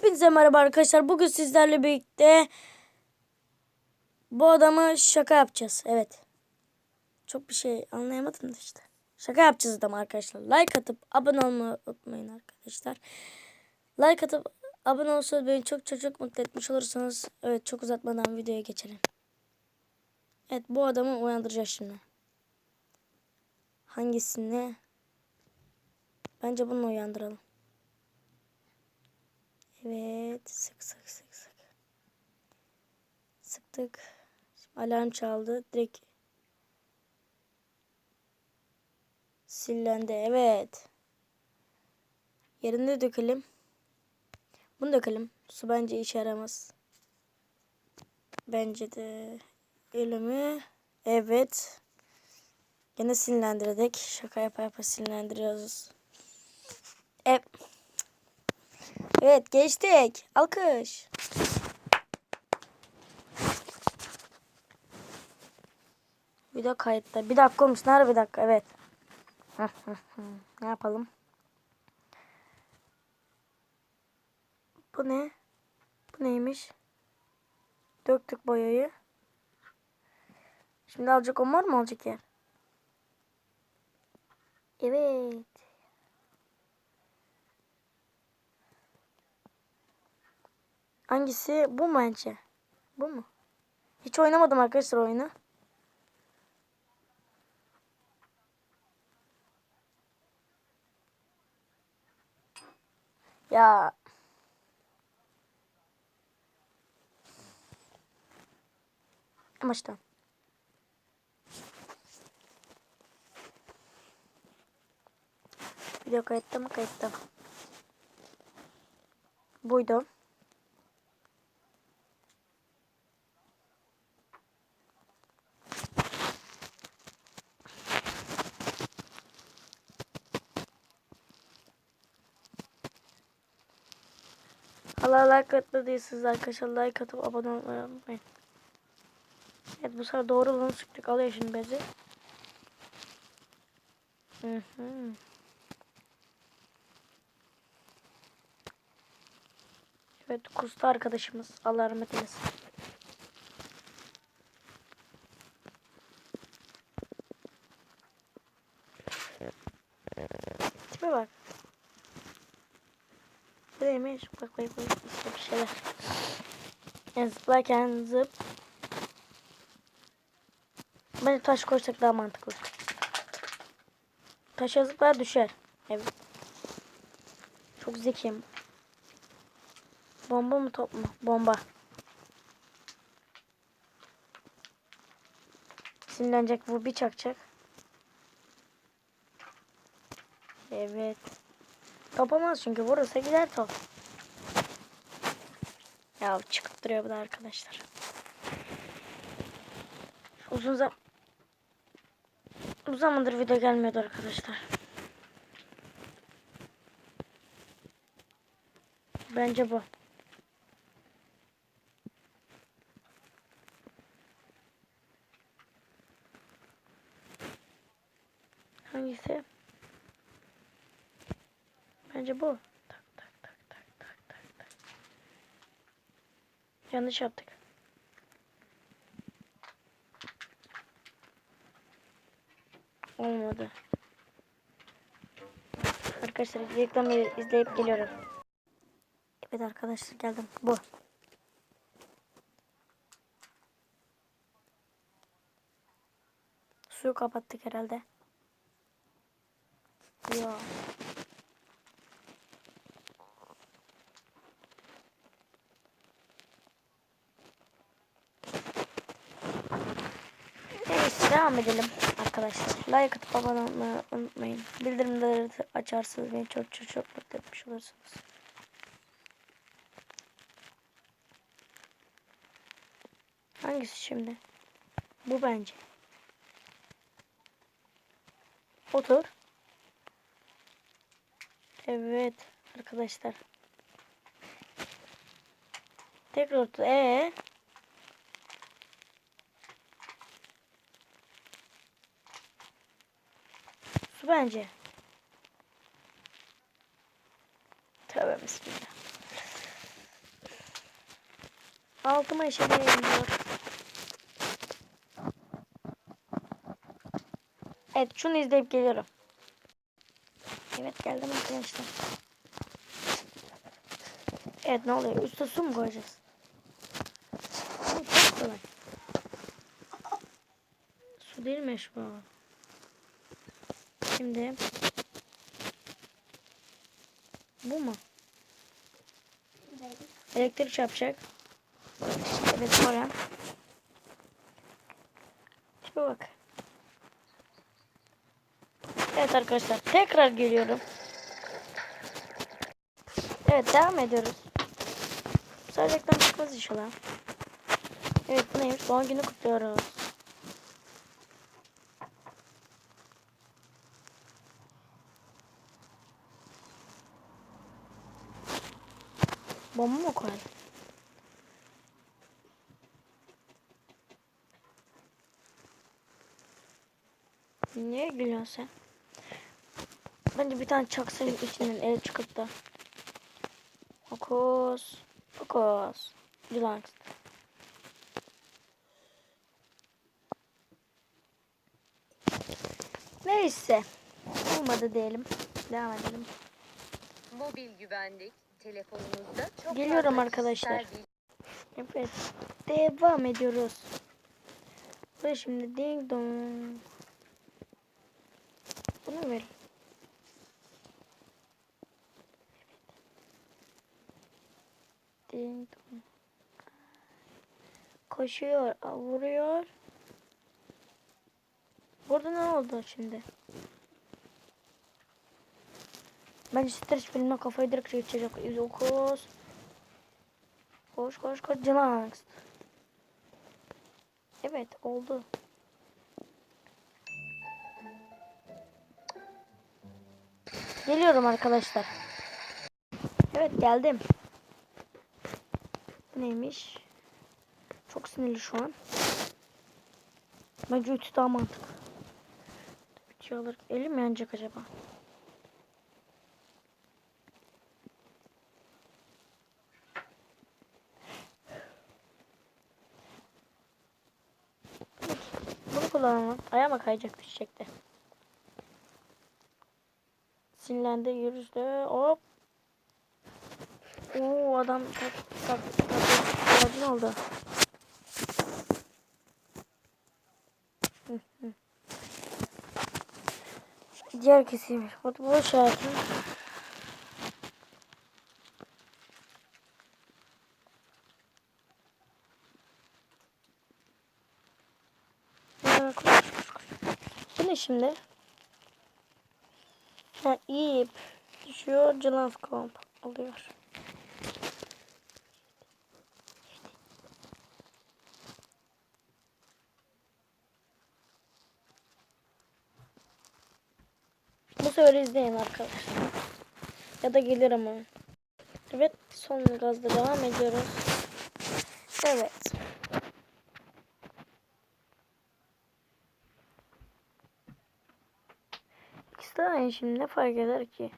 Hepinize merhaba arkadaşlar. Bugün sizlerle birlikte bu adamı şaka yapacağız. Evet. Çok bir şey anlayamadım da işte. Şaka yapacağız adamı arkadaşlar. Like atıp abone olmayı unutmayın arkadaşlar. Like atıp abone olursanız beni çok çok mutlu etmiş olursanız evet çok uzatmadan videoya geçelim. Evet bu adamı uyandıracağız şimdi. Hangisini? Bence bunu uyandıralım. Evet. Sık sık sık sık. Sıktık. Şimdi alarm çaldı. Direkt sillendi. Evet. Yerinde dökelim. Bunu dökelim. Su bence işe yaramaz. Bence de öyle mi? Evet. Yine sinirlendirdik. Şaka yapa yapa sinirlendiriyoruz. Evet. Evet geçtik. Alkış. Video kayıtta. Bir dakika olmuş. Nerede bir dakika? Evet. ne yapalım? Bu ne? Bu neymiş? Döktük boyayı. Şimdi alacak o mor mu olacak yer? Evet. Hangisi? Bu mu bence? Bu mu? Hiç oynamadım arkadaşlar oyunu. Ya. İşte. Video kayıtta mı kayıtta? Buydu. Hala like atmadıysanız arkadaşlar like atıp abone olmayı unutmayın. Evet bu sefer doğru olanı sıktık. Alıyor şimdi bezi. Hı hı. Evet kustu arkadaşımız. Allah rahmet eylesin. Tipe bak. Neymiş? Bak bak bak. İşte bir şeyler. Yani zıplarken zıp. Bence taş koysak daha mantıklı. Taşa zıplar düşer. Evet. Çok zekiyim. Bomba mı top mu? Bomba. Sinirlenecek bu bir çakacak. Evet. Topamaz çünkü vurursa gider top. Ya çıkıp bu da arkadaşlar. Uzun zaman uzun zamandır video gelmiyordu arkadaşlar. Bence bu. Hangisi? Bence bu. Tak tak tak tak tak tak tak. Yanlış yaptık. Olmadı. Arkadaşlar reklamı izleyip geliyorum. Evet arkadaşlar geldim. Bu. Suyu kapattık herhalde. Ya. Neyse devam edelim arkadaşlar. Like atıp abone olmayı unutmayın. Bildirimleri açarsanız beni çok çok çok mutlu etmiş olursunuz. Hangisi şimdi? Bu bence. Otur. Evet arkadaşlar. Tekrar otur. Ee? Bence. Tövbe bismillah. Altıma işemeye gidiyor. Evet şunu izleyip geliyorum. Evet geldim arkadaşlar. Evet ne oluyor? Üste su mu koyacağız? Çok kolay. Su değilmiş bu. Şimdi bu mu? Elektrik çarpacak. Evet sonra. Şimdi bak. Evet arkadaşlar tekrar geliyorum. Evet devam ediyoruz. Sadece çıkmaz inşallah. Evet neymiş? Doğum günü kutluyoruz. Bomba mı koyalım? Niye gülüyorsun sen? Bence bir tane çaksın içinden el çıkıp da. Fokus. Fokus. Relax. Neyse. Olmadı diyelim. Devam edelim. Mobil güvenlik telefonunuzda çok Geliyorum arkadaşlar. Evet. Devam ediyoruz. Ve şimdi ding dong. Bunu ver. Ding dong. Koşuyor, vuruyor. Burada ne oldu şimdi? Bence stres filmine kafayı direkt geçecek. 109. Koş koş koş. Canax. Evet oldu. Geliyorum arkadaşlar. Evet geldim. Bu neymiş? Çok sinirli şu an. Bence ütü daha mantıklı. Ütü alır. Elim yanacak acaba? Bunu Ayağıma kayacak düşecekti. Sinirlendi yürüdü. Hop. Oo adam tak tak tak tak oldu. Diğer kesiymiş. Bu bu işareti. Ha, koş, koş, koş. Bu ne şimdi? Ha, ip düşüyor. Cılaf komp oluyor. Bu sefer izleyin arkadaşlar. Ya da gelir ama. Evet son gazda devam ediyoruz. Evet. De aynı şimdi ne fark eder ki?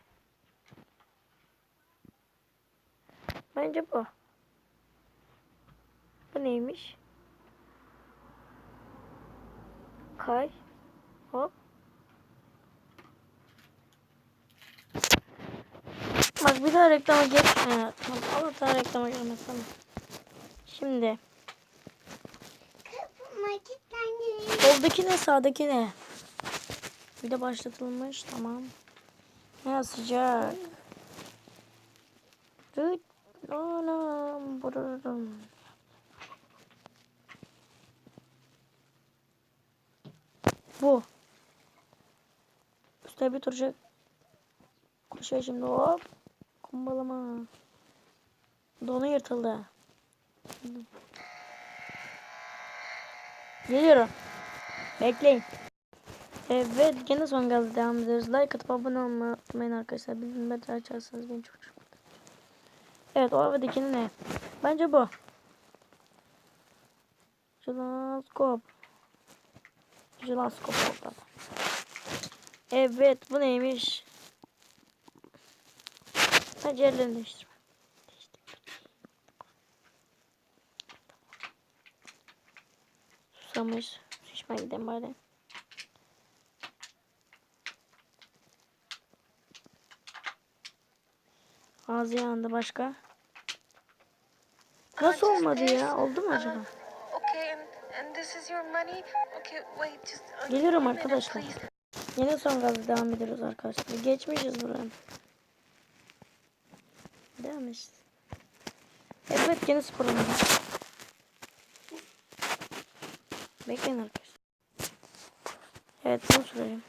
Bence bu. Bu neymiş? Kay. Hop. Bak bir daha reklama geç. Ha, tamam. Allah daha reklama girmez tamam. Şimdi. Soldaki ne sağdaki ne? Bir de başlatılmış tamam. Ya sıcak. Rıt. Anam. Bururum. Bu. Üstüne bir turacak. Koşuyor şimdi hop. Kumbalama. Donu yırtıldı. Geliyorum. Bekleyin. Evet gene son gazla devam ediyoruz. Like atıp abone olmayı unutmayın arkadaşlar. Bildirimleri açarsanız beni çok çok. Evet o havadakini ne? Bence bu. Jilaskop. Jilaskop oldu. Evet bu neymiş? Bence yerlerini değiştirme. Değiştir. Susamış. Su içmeye gidelim bari. Ağzı yandı başka. Nasıl olmadı ya? Oldu mu acaba? Just uh, Geliyorum arkadaşlar. Yine son gazla devam ediyoruz arkadaşlar. Geçmişiz buranın. Devam et. Evet yine spor oyunu. Bekleyin arkadaşlar. Evet bunu sorayım.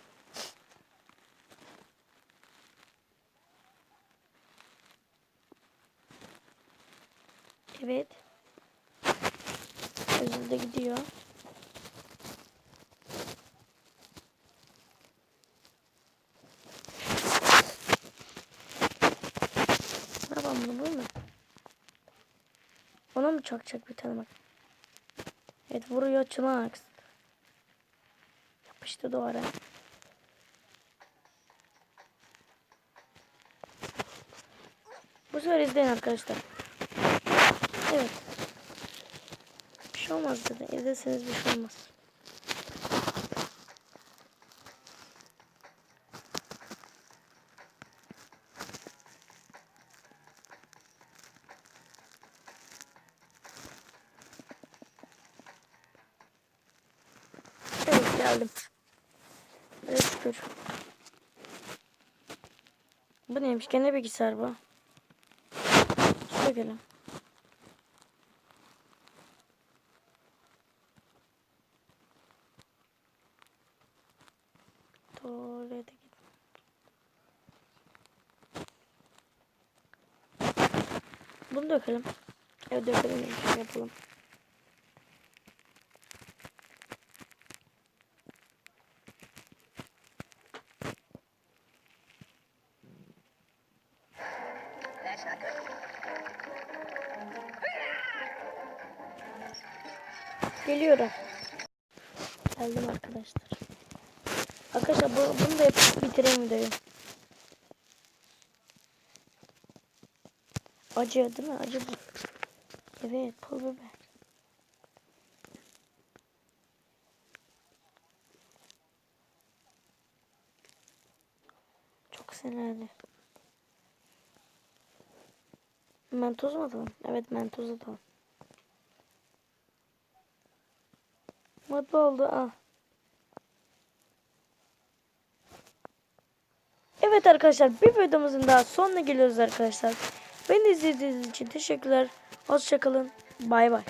Evet. Özür gidiyor. Ne yapalım bunu bu mu? Ona mı çakacak bir tane bak. Evet vuruyor çınak. Yapıştı duvara. Bu sefer izleyin arkadaşlar. Evet. Bir şey olmaz dedi. İzleseniz bir şey olmaz. Evet geldim. Evet şükür. Bu neymiş? Gene bilgisayar bu. Şuraya gelin. Bunu dökelim. Evet dökelim. bir şey yapalım. Geliyorum. Geldim arkadaşlar. Arkadaşlar bu, bunu da yapıp bitireyim videoyu. Acı değil mi? Acı. Evet pul biber. Çok sinirli. Mentoz mu atalım? Evet mentoz atalım. Mutlu oldu al. Evet arkadaşlar bir videomuzun daha sonuna geliyoruz arkadaşlar. Beni izlediğiniz için teşekkürler. Hoşçakalın. Bay bay.